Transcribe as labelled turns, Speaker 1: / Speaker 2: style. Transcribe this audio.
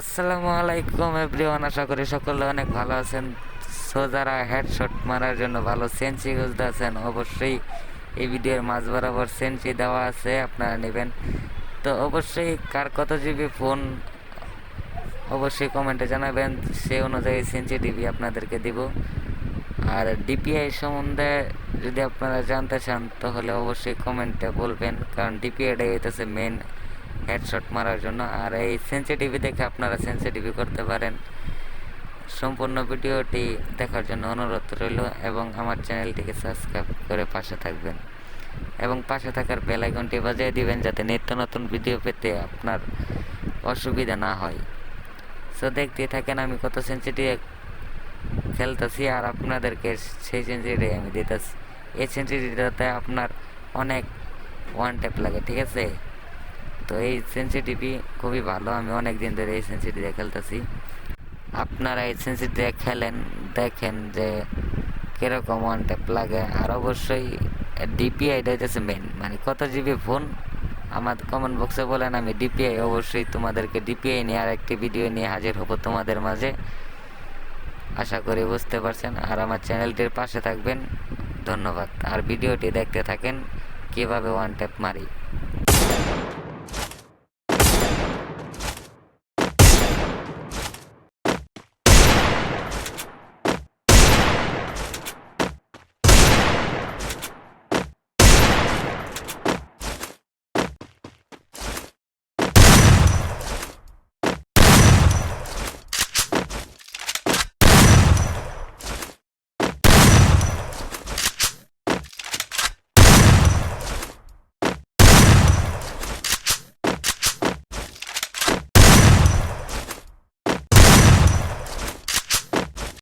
Speaker 1: আসসালামু আলাইকুম এভরিওয়ান, আশা করি সকলে অনেক ভালো আছেন। সো যারা হেডশট মারার জন্য ভালো সেন্সি খুঁজতে আছেন, অবশ্যই এই ভিডিওর মাঝ বরাবর সেন্সি দেওয়া আছে, আপনারা নেবেন। তো অবশ্যই কার কত জিবি ফোন অবশ্যই কমেন্টে জানাবেন। সেই অনুযায়ী সেন্সিটিভি আপনাদেরকে দিব। আর ডিপিআই সম্বন্ধে যদি আপনারা জানতে চান, তাহলে অবশ্যই কমেন্টে বলবেন। কারণ ডিপিআইটাই হইতেছে মেন হেডশট মারার জন্য। আর এই সেন্সিটিভি দেখে আপনারা সেন্সিটিভি করতে পারেন। সম্পূর্ণ ভিডিওটি দেখার জন্য অনুরোধ রইল এবং আমার চ্যানেলটিকে সাবস্ক্রাইব করে পাশে থাকবেন। এবং পাশে থাকার বেল আইকনটি বাজিয়ে দিবেন যাতে নিত্য নতুন ভিডিও পেতে আপনার অসুবিধা না হয়। সো দেখতে থাকেন, আমি কত সেন্সিটিভ খেলতেছি আর আপনাদেরকে সেই সেঞ্চুরি আমি দিতেছি। এই সেঞ্চুরিটাতে আপনার অনেক ওয়ান ট্যাপ লাগে, ঠিক আছে? তো এই সেন্সিটিভি খুবই ভালো। আমি অনেক দিন ধরে এই সেন্সিটিভিটা খেলতেছি। আপনারা এই সেন্সিটিভিটা খেলেন, দেখেন যে কীরকম ওয়ান ট্যাপ লাগে। আর অবশ্যই ডিপিআইটা হচ্ছে মেন মানে কত জিবি ফোন আমার কমেন্ট বক্সে বলেন, আমি ডিপিআই অবশ্যই তোমাদেরকে ডিপিআই নিয়ে আর একটি ভিডিও নিয়ে হাজির হব তোমাদের মাঝে। আশা করি বুঝতে পারছেন। আর আমার চ্যানেলটির পাশে থাকবেন। ধন্যবাদ। আর ভিডিওটি দেখতে থাকেন, কীভাবে ওয়ান ট্যাপ মারি।